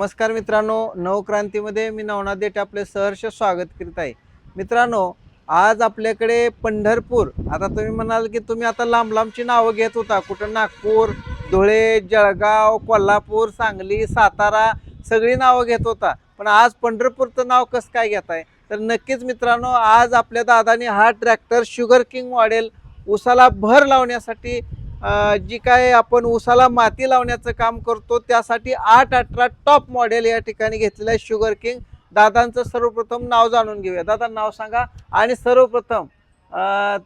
नमस्कार मित्रांनो नवक्रांतीमध्ये मी नवनाथ देठे आपले सहर्ष स्वागत करीत आहे. मित्रांनो आज आपल्याकडे पंढरपूर आता तुम्ही म्हणाल की तुम्ही आता लांब लांबची नावं घेत होता. कुठं नागपूर धुळे जळगाव कोल्हापूर सांगली सातारा सगळी नावं घेत होता. पण आज पंढरपूरचं नाव कसं काय घेत आहे? तर नक्कीच मित्रांनो आज आपल्या दादाने हा ट्रॅक्टर शुगर किंग मॉडेल उसाला भर लावण्यासाठी जी काय आपण उसाला माती लावण्याचं काम करतो त्यासाठी आठ अठरा टॉप मॉडेल या ठिकाणी घेतलेलं आहे शुगर किंग दादांचं सर्वप्रथम नाव जाणून घेऊया. दादा नाव सांगा. आणि सर्वप्रथम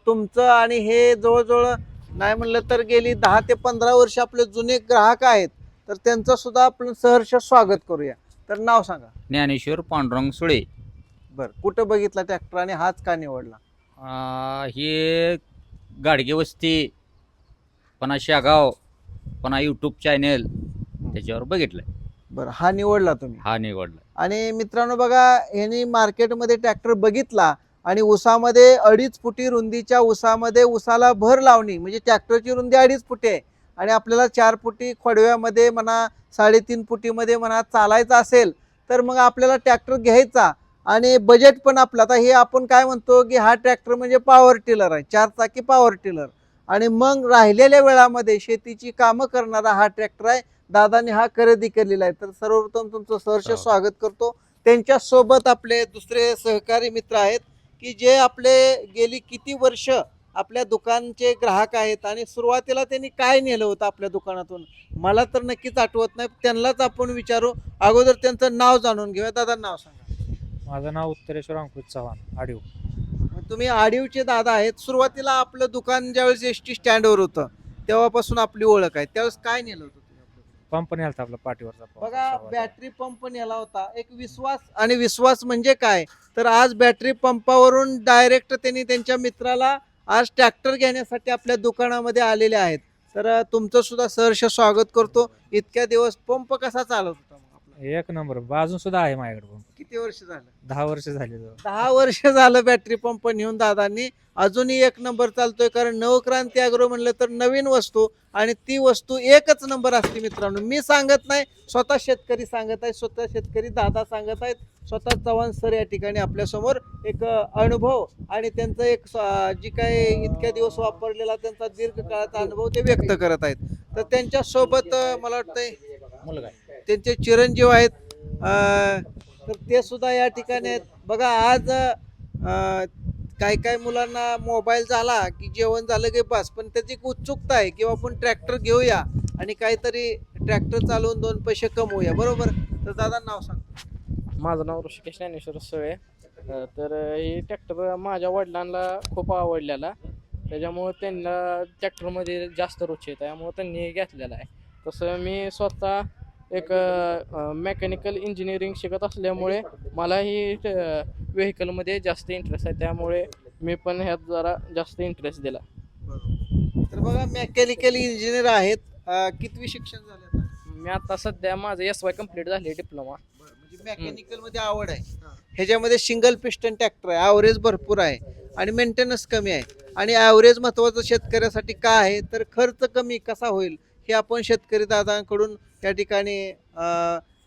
तुमचं आणि हे जवळजवळ नाही म्हणलं तर गेली दहा ते पंधरा वर्ष आपले जुने ग्राहक आहेत तर त्यांचं सुद्धा आपण सहर्ष स्वागत करूया. तर नाव सांगा. ज्ञानेश्वर पांडुरंग सुळे. बरं कुठं बघितला ट्रॅक्टर आणि हाच का निवडला? हे गाडगे वस्ती पुन्हा शागाव पुन्हा यूट्यूब चॅनेल त्याच्यावर बघितलंय. बरं हा निवडला तुम्ही? हा निवडला. आणि मित्रांनो बघा ह्यांनी मार्केटमध्ये ट्रॅक्टर बघितला आणि उसामध्ये अडीच फुटी रुंदीच्या उसामध्ये उसाला भर लावणी. म्हणजे ट्रॅक्टरची रुंदी अडीच फुटी आहे. आणि आपल्याला चार फुटी खोडव्यामध्ये म्हणा साडेतीन फुटीमध्ये म्हणा चालायचं असेल तर मग आपल्याला ट्रॅक्टर घ्यायचा. आणि बजेट पण आपलं. आता हे आपण काय म्हणतो की हा ट्रॅक्टर म्हणजे पॉवर टिलर आहे. चार चाकी पॉवर टिलर आणि मग राहिलेल्या वेळामध्ये शेतीची कामं करणारा हा ट्रॅक्टर आहे. दादाने हा खरेदी केलेला आहे. तर सर्वप्रथम तुमचं सहर्ष हो. स्वागत करतो. त्यांच्यासोबत आपले दुसरे सहकारी मित्र आहेत की जे आपले गेली किती वर्ष आपल्या दुकानचे ग्राहक आहेत आणि सुरुवातीला त्यांनी काय नेलं होतं आपल्या दुकानातून? मला तर नक्कीच आठवत नाही. त्यांनाच आपण विचारू. अगोदर त्यांचं नाव जाणून घेऊया. दादा नाव सांगा. माझं नाव उत्तरेश्वर अंकुश चव्हाण आडिओ. तुम्ही आडीवचे दादा आहेत सुरुवातीला आपलं दुकान ज्यावेळेस एस टी स्टँडवर होतं तेव्हापासून आपली ओळख आहे. त्यावेळेस काय नेलं होतं तुम्ही पंप नेलता आपला पाठीवरचा पंप बघा. बॅटरी पंप नेला होता. एक विश्वास आणि विश्वास म्हणजे काय? तर आज बॅटरी पंपावरून डायरेक्ट त्यांनी त्यांच्या मित्राला आज ट्रॅक्टर घेण्यासाठी आपल्या दुकानामध्ये आलेले आहेत. तर अं, तुमचं सुद्धा सहर्ष स्वागत करतो. इतक्या दिवस पंप कसा चालत होता मग आपला? एक नंबर. अजून सुद्धा आहे माझ्याकडे पंप किती वर्ष झालं? दहा वर्ष झाली जवळ. दहा वर्ष झालं बॅटरी पंप नेऊन दादांनी. अजूनही एक नंबर चालतोय कारण नवक्रांती अग्रो म्हणलं तर नवीन वस्तू आणि ती वस्तू एकच नंबर असते मित्रांनो. मी सांगत नाही स्वतः शेतकरी सांगत आहे स्वतः शेतकरी दादा सांगत आहेत. स्वतः चव्हाण सर या ठिकाणी आपल्यासमोर एक अनुभव आणि त्यांचं एक जी काय इतक्या दिवस वापरलेला त्यांचा दीर्घकाळाचा अनुभव ते व्यक्त करत आहेत. तर त्यांच्यासोबत अ, मला वाटतंय मुलगा. त्यांचे चिरंजीव आहेत. अं, तर ते सुद्धा या ठिकाणी आहेत. बघा आज काही काही मुलांना मोबाईल झाला की जेवण झालं की बस पण त्याची एक उत्सुकता आहे किंवा आपण ट्रॅक्टर घेऊया आणि काहीतरी ट्रॅक्टर चालवून दोन पैसे कमवूया बरोबर? तर दादा नाव सांग. माझं नाव ऋषिकेश ज्ञानेश्वर सळे. तर हे ट्रॅक्टर माझ्या वडिलांना खूप आवडलेला. त्याच्यामुळं त्यांना ट्रॅक्टरमध्ये जास्त रुची आहे त्यामुळं त्यांनी घेतलेला आहे. तसं मी स्वतः एक मेकॅनिकल इंजिनिअरिंग शिकत असल्यामुळे मलाही व्हेकलमध्ये जास्त इंटरेस्ट आहे. त्यामुळे मी पण ह्यात जरा जास्त इंटरेस्ट दिला. तर बघा मेकॅनिकल इंजिनियर आहेत. अं, कितवी शिक्षण झालं? मी आता सध्या माझं एस वाय कंप्लीट झाली डिप्लोमा म्हणजे मेकॅनिकलमध्ये आवड आहे. ह्याच्यामध्ये सिंगल पिस्टन ट्रॅक्टर आहे ॲव्हरेज भरपूर आहे आणि मेंटेनन्स कमी आहे. आणि ॲव्हरेज महत्वाचं शेतकऱ्यासाठी काय आहे तर खर्च कमी कसा होईल हे आपण शेतकरी दादांकडून त्या ठिकाणी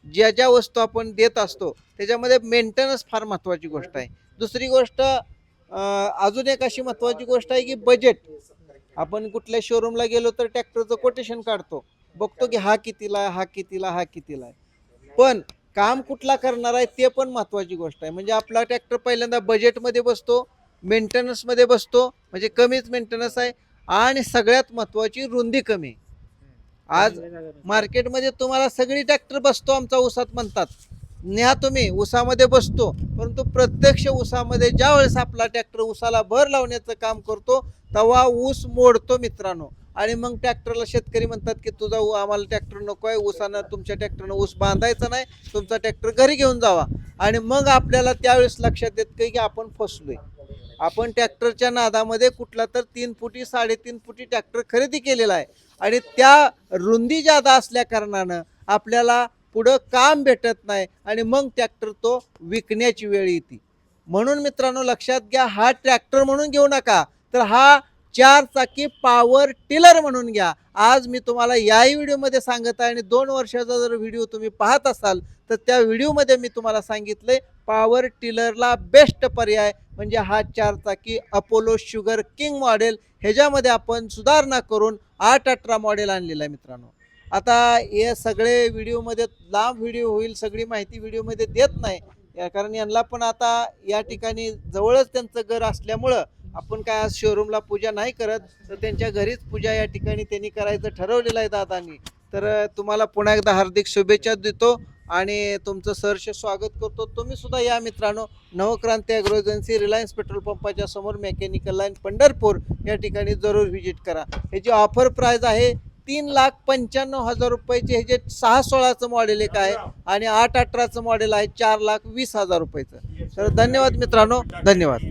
ज्या ज्या वस्तू आपण देत असतो त्याच्यामध्ये मेंटेनन्स फार महत्त्वाची गोष्ट आहे. दुसरी गोष्ट अजून एक अशी महत्त्वाची गोष्ट आहे की बजेट आपण कुठल्या शोरूमला गेलो तर ट्रॅक्टरचं कोटेशन काढतो. बघतो की हा कितीला आहे हा कितीला हा कितीला आहे. पण काम कुठला करणार आहे ते पण महत्त्वाची गोष्ट आहे. म्हणजे आपला ट्रॅक्टर पहिल्यांदा बजेटमध्ये बसतो मेंटेनन्समध्ये बसतो म्हणजे कमीच मेंटेनन्स आहे आणि सगळ्यात महत्त्वाची रुंदी कमी. आहे. आज मार्केटमध्ये तुम्हाला सगळी ट्रॅक्टर बसतो आमचा ऊसात म्हणतात. न्या तुम्ही ऊसामध्ये बसतो. परंतु प्रत्यक्ष ऊसामध्ये ज्या वेळेस आपला ट्रॅक्टर ऊसाला भर लावण्याचं काम करतो तेव्हा ऊस मोडतो मित्रांनो. आणि मग ट्रॅक्टरला शेतकरी म्हणतात की तुझा आम्हाला ट्रॅक्टर नको आहे ऊसानं तुमच्या ट्रॅक्टरनं ऊस बांधायचा नाही तुमचा ट्रॅक्टर घरी घेऊन जावा. आणि मग आपल्याला त्यावेळेस लक्षात येत की आपण फसलोय. आपण ट्रॅक्टरच्या नादामध्ये कुठला तर तीन फुटी साडेतीन फुटी ट्रॅक्टर खरेदी केलेला आहे. आणि त्या रुंदी जादा असल्या कारणानं आपल्याला पुढं काम भेटत नाही आणि मग ट्रॅक्टर तो विकण्याची वेळ येते. म्हणून मित्रांनो लक्षात घ्या हा ट्रॅक्टर म्हणून घेऊ नका. तर हा चार चाकी पॉवर टिलर म्हणून घ्या. आज मी तुम्हाला याही व्हिडिओमध्ये सांगत आहे आणि दोन वर्षाचा जर व्हिडिओ तुम्ही पाहत असाल तर त्या व्हिडिओमध्ये मी तुम्हाला सांगितले पॉवर टिलरला बेस्ट पर्याय म्हणजे हा चार चाकी अपोलो शुगर किंग मॉडेल ह्याच्यामध्ये आपण सुधारणा करून आठ अठरा मॉडेल आणलेलं आहे मित्रांनो. आता हे सगळे व्हिडिओमध्ये लांब व्हिडिओ होईल सगळी माहिती व्हिडिओमध्ये देत नाही. कारण यांना पण आता या ठिकाणी जवळच त्यांचं घर असल्यामुळं आपण काय आज शोरूमला पूजा नाही करत तर त्यांच्या घरीच पूजा या ठिकाणी त्यांनी करायचं ठरवलेलं आहे दादांनी. तर तुम्हाला पुन्हा एकदा हार्दिक शुभेच्छा देतो आणि तुमचं सहर्ष स्वागत करतो. तुम्ही सुद्धा या मित्रांनो. Navkranti agro agency Reliance petrol पंपाच्या समोर मेकॅनिकल लाईन पंढरपूर या ठिकाणी जरूर व्हिजिट करा. ह्याची ऑफर प्राईज आहे तीन लाख पंच्याण्णव हजार रुपयाचे हे जे सहा सोळाचं मॉडेल एक आहे आणि आठ अठराचं मॉडेल आहे चार लाख वीस हजार रुपयाचं. तर धन्यवाद मित्रांनो. धन्यवाद.